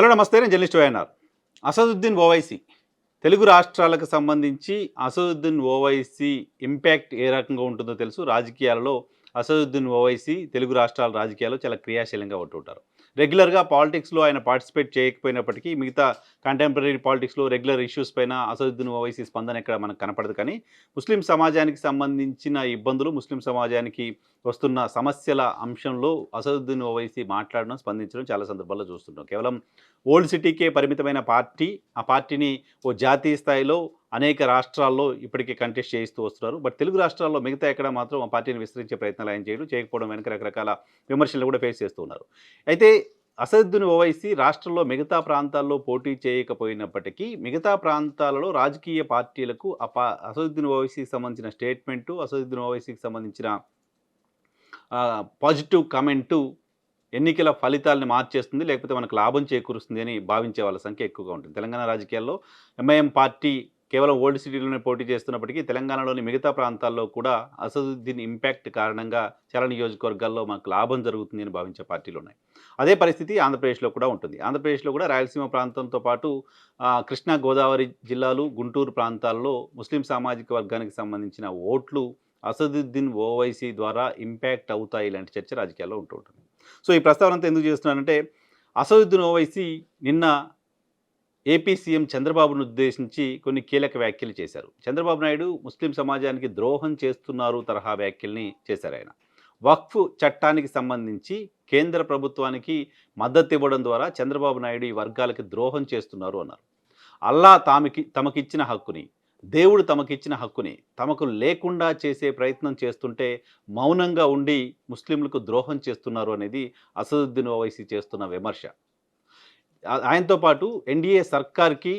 Hello నమస్తే నేను journalist YNR Asaduddin Owaisi Telugu రాష్ట్రాలకు సంబంధించి అసదుద్దీన్ ఓవైసీ ఇంపాక్ట్ ఏ రకంగా ఉంటుందో తెలుసు. రాజకీయాలలో అసదుద్దీన్ ఓవైసీ తెలుగు రాష్ట్రాల రాజకీయాల్లో చాలా క్రియాశీలంగా ఉంటుంటారు. రెగ్యులర్గా పాలిటిక్స్లో ఆయన పార్టిసిపేట్ చేయకపోయినప్పటికీ మిగతా కంటెంపరీ పాలిటిక్స్లో రెగ్యులర్ ఇష్యూస్ పైన అసదుద్దీన్ ఓవైసీ స్పందన ఇక్కడ మనకు కనపడదు. కానీ ముస్లిం సమాజానికి సంబంధించిన ఇబ్బందులు ముస్లిం సమాజానికి వస్తున్న సమస్యల అంశంలో అసదుద్దీన్ ఓవైసీ మాట్లాడడం స్పందించడం చాలా సందర్భాల్లో చూస్తుంటాం. కేవలం ఓల్డ్ సిటీకే పరిమితమైన పార్టీ ఆ పార్టీని ఓ జాతీయ స్థాయిలో అనేక రాష్ట్రాల్లో ఇప్పటికే కంటెస్ట్ చేయిస్తూ వస్తున్నారు. బట్ తెలుగు రాష్ట్రాల్లో మిగతా ఎక్కడ మాత్రం ఆ పార్టీని విస్తరించే ప్రయత్నాలు ఆయన చేయడం చేయకపోవడం వెనక రకరకాల విమర్శలు కూడా ఫేస్ చేస్తూ ఉన్నారు. అయితే అసదుద్దీన్ ఓవైసీ రాష్ట్రంలో మిగతా ప్రాంతాల్లో పోటీ చేయకపోయినప్పటికీ మిగతా ప్రాంతాలలో రాజకీయ పార్టీలకు ఆ పా అసదుద్దీన్ ఓవైసీకి సంబంధించిన స్టేట్మెంటు అసదుద్దీన్ ఓవైసీకి సంబంధించిన పాజిటివ్ కమెంటు ఎన్నికల ఫలితాలను మార్చేస్తుంది లేకపోతే మనకు లాభం చేకూరుస్తుంది అని భావించే వాళ్ళ సంఖ్య ఎక్కువగా ఉంటుంది. తెలంగాణ రాజకీయాల్లో ఎంఐఎం పార్టీ కేవలం ఓల్డ్ సిటీలోనే పోటీ చేస్తున్నప్పటికీ తెలంగాణలోని మిగతా ప్రాంతాల్లో కూడా అసదుద్దీన్ ఇంపాక్ట్ కారణంగా చాలా నియోజకవర్గాల్లో మనకు లాభం జరుగుతుంది అని భావించే పార్టీలు ఉన్నాయి. అదే పరిస్థితి ఆంధ్రప్రదేశ్లో కూడా ఉంటుంది. ఆంధ్రప్రదేశ్లో కూడా రాయలసీమ ప్రాంతంతో పాటు కృష్ణా గోదావరి జిల్లాలు గుంటూరు ప్రాంతాల్లో ముస్లిం సామాజిక వర్గానికి సంబంధించిన ఓట్లు అసదుద్దీన్ ఓవైసీ ద్వారా ఇంపాక్ట్ అవుతాయి ఇలాంటి చర్చ రాజకీయాల్లో ఉంటూ ఉంటుంది. సో ఈ ప్రస్తావన అంతా ఎందుకు చేస్తున్నానంటే అసదుద్దీన్ ఓవైసీ నిన్న ఏపీ సీఎం చంద్రబాబును ఉద్దేశించి కొన్ని కీలక వ్యాఖ్యలు చేశారు. చంద్రబాబు నాయుడు ముస్లిం సమాజానికి ద్రోహం చేస్తున్నారు తరహా వ్యాఖ్యల్ని చేశారు ఆయన. వక్ఫ్ చట్టానికి సంబంధించి కేంద్ర ప్రభుత్వానికి మద్దతు ఇవ్వడం ద్వారా చంద్రబాబు నాయుడు ఈ వర్గాలకి ద్రోహం చేస్తున్నారు అన్నారు. అల్లా తామికి తమకిచ్చిన హక్కుని దేవుడు తమకిచ్చిన హక్కుని తమకు లేకుండా చేసే ప్రయత్నం చేస్తుంటే మౌనంగా ఉండి ముస్లింలకు ద్రోహం చేస్తున్నారు అనేది అసదుద్దీన్ ఓవైసీ చేస్తున్న విమర్శ. ఆయనతో పాటు ఎన్డీఏ సర్కార్కి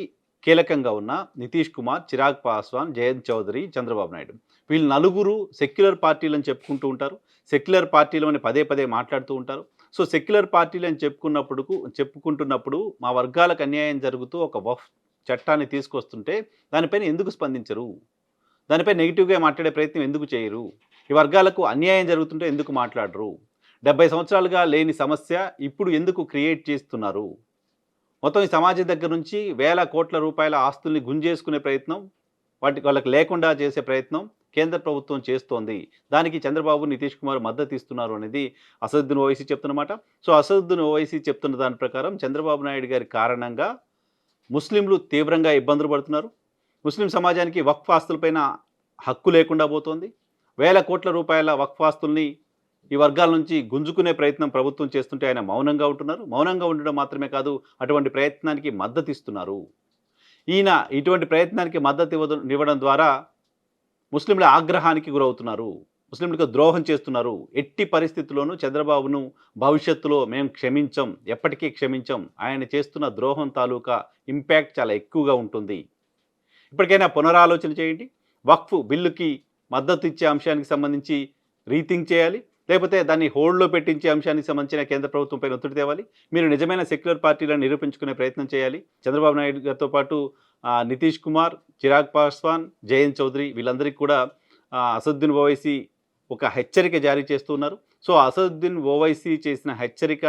కీలకంగా ఉన్న నితీష్ కుమార్ చిరాగ్ పాస్వాన్ జయంత్ చౌదరి చంద్రబాబు నాయుడు. వీళ్ళు నలుగురు సెక్యులర్ పార్టీలని చెప్పుకుంటూ ఉంటారు. సెక్యులర్ పార్టీలు అని పదే పదే మాట్లాడుతూ ఉంటారు. సో సెక్యులర్ పార్టీలు అని చెప్పుకున్నప్పుడు చెప్పుకుంటున్నప్పుడు మా వర్గాలకు అన్యాయం జరుగుతూ ఒక వఫ్ చట్టాన్ని తీసుకొస్తుంటే దానిపైన ఎందుకు స్పందించరు? దానిపై నెగిటివ్గా మాట్లాడే ప్రయత్నం ఎందుకు చేయరు? ఈ వర్గాలకు అన్యాయం జరుగుతుంటే ఎందుకు మాట్లాడరు? డెబ్బై సంవత్సరాలుగా లేని సమస్య ఇప్పుడు ఎందుకు క్రియేట్ చేస్తున్నారు? మొత్తం ఈ సమాజం దగ్గర నుంచి వేల కోట్ల రూపాయల ఆస్తుల్ని గుంజేసుకునే ప్రయత్నం వాటి వాళ్ళకి లేకుండా చేసే ప్రయత్నం కేంద్ర ప్రభుత్వం చేస్తోంది. దానికి చంద్రబాబు నితీష్ కుమార్ మద్దతు ఇస్తున్నారు అనేది అసదుద్దీన్ ఓవైసీ చెప్తున్నమాట సో అసదుద్దీన్ ఓవైసీ చెప్తున్న దాని ప్రకారం చంద్రబాబు నాయుడు గారి కారణంగా ముస్లింలు తీవ్రంగా ఇబ్బందులు పడుతున్నారు. ముస్లిం సమాజానికి వక్ఫ్ ఆస్తులపైన హక్కు లేకుండా పోతోంది. వేల కోట్ల రూపాయల వక్ఫ్ ఆస్తుల్ని ఈ వర్గాల నుంచి గుంజుకునే ప్రయత్నం ప్రభుత్వం చేస్తుంటే ఆయన మౌనంగా ఉంటున్నారు. మౌనంగా ఉండడం మాత్రమే కాదు అటువంటి ప్రయత్నానికి మద్దతు ఇస్తున్నారు ఈయన ఇటువంటి ప్రయత్నానికి మద్దతు ఇవ్వదు ఇవ్వడం ద్వారా ముస్లింల ఆగ్రహానికి గురవుతున్నారు. ముస్లింలకు ద్రోహం చేస్తున్నారు. ఎట్టి పరిస్థితుల్లోనూ చంద్రబాబును భవిష్యత్తులో మేము క్షమించం ఎప్పటికీ క్షమించం. ఆయన చేస్తున్న ద్రోహం తాలూకా ఇంపాక్ట్ చాలా ఎక్కువగా ఉంటుంది. ఇప్పటికైనా పునరాలోచన చేయండి. వక్ఫ్ బిల్లుకి మద్దతు ఇచ్చే అంశానికి సంబంధించి రీథింక్ చేయాలి. లేకపోతే దాన్ని హోల్డ్లో పెట్టించే అంశానికి సంబంధించిన కేంద్ర ప్రభుత్వంపై ఒత్తిడి తేవాలి. మీరు నిజమైన సెక్యులర్ పార్టీలను నిరూపించుకునే ప్రయత్నం చేయాలి. చంద్రబాబు నాయుడు గారితో పాటు నితీష్ కుమార్ చిరాగ్ పాస్వాన్ జయంత్ చౌదరి వీళ్ళందరికీ కూడా అసదుద్దీన్ ఓవైసీ ఒక హెచ్చరిక జారీ చేస్తున్నారు సో అసదుద్దీన్ ఓవైసీ చేసిన హెచ్చరిక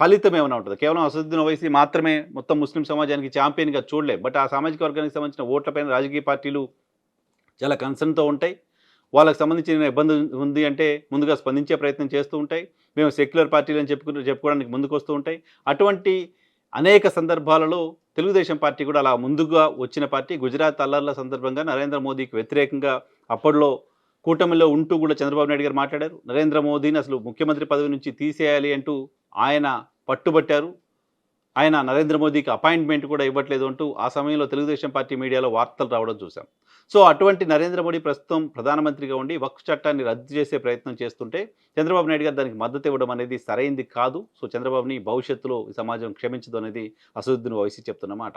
ఫలితం ఏమైనా ఉంటుంది? కేవలం అసదుద్దీన్ ఓవైసీ మాత్రమే మొత్తం ముస్లిం సమాజానికి ఛాంపియన్గా చూడలేదు బట్ ఆ సామాజిక వర్గానికి సంబంధించిన ఓట్లపైన రాజకీయ పార్టీలు చాలా కన్సర్న్తో ఉంటాయి. వాళ్ళకి సంబంధించిన ఇబ్బంది ఉంది అంటే ముందుగా స్పందించే ప్రయత్నం చేస్తూ ఉంటాయి. మేము సెక్యులర్ పార్టీలు అని చెప్పుకుంటూ చెప్పుకోవడానికి ముందుకు వస్తూ ఉంటాయి. అటువంటి అనేక సందర్భాలలో తెలుగుదేశం పార్టీ కూడా అలా ముందుగా వచ్చిన పార్టీ. గుజరాత్ అల్లర్ల సందర్భంగా నరేంద్ర మోదీకి వ్యతిరేకంగా అప్పట్లో కూటమిలో ఉంటూ కూడా చంద్రబాబు నాయుడు గారు మాట్లాడారు. నరేంద్ర మోదీని అసలు ముఖ్యమంత్రి పదవి నుంచి తీసేయాలి అంటూ ఆయన పట్టుబట్టారు. ఆయన నరేంద్ర మోదీకి అపాయింట్మెంట్ కూడా ఇవ్వట్లేదు అంటూ ఆ సమయంలో తెలుగుదేశం పార్టీ మీడియాలో వార్తలు రావడం చూశాం. సో అటువంటి నరేంద్ర మోడీ ప్రస్తుతం ప్రధానమంత్రిగా ఉండి వక్ఫ్ చట్టాన్ని రద్దు చేసే ప్రయత్నం చేస్తుంటే చంద్రబాబు నాయుడు గారు దానికి మద్దతు ఇవ్వడం అనేది సరైంది కాదు. సో చంద్రబాబుని భవిష్యత్తులో సమాజం క్షమించదు అనేది అసదుద్దీన్ వయసు చెప్తున్నమాట